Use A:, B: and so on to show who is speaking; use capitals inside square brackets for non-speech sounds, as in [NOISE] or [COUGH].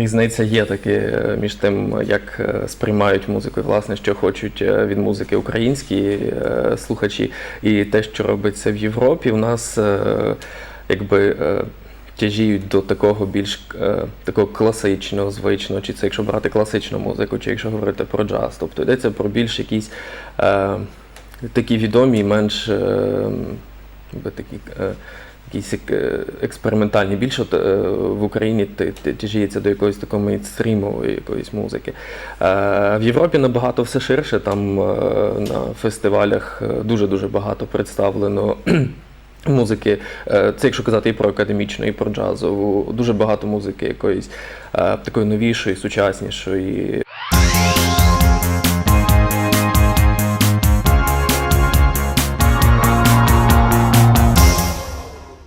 A: різниця є таки е, між тим, як е, сприймають музику, власне, що хочуть е, від музики українські слухачі, і те, що робиться в Європі, у нас якби. Тяжіють до такого більш такого класичного, звичного, чи це якщо брати класичну музику, чи якщо говорити про джаз. Тобто йдеться про більш якісь е, такі відомі, менш е, такі, е, якісь е, експериментальні. Більше от, е, в Україні тяжіється до якоїсь такої мейнстрімової якоїсь музики. В Європі набагато все ширше. Там на фестивалях дуже-дуже багато представлено. [CLEARS THROAT] Музики, це якщо казати і про академічну, і про джазову, дуже багато музики якоїсь такої новішої, сучаснішої.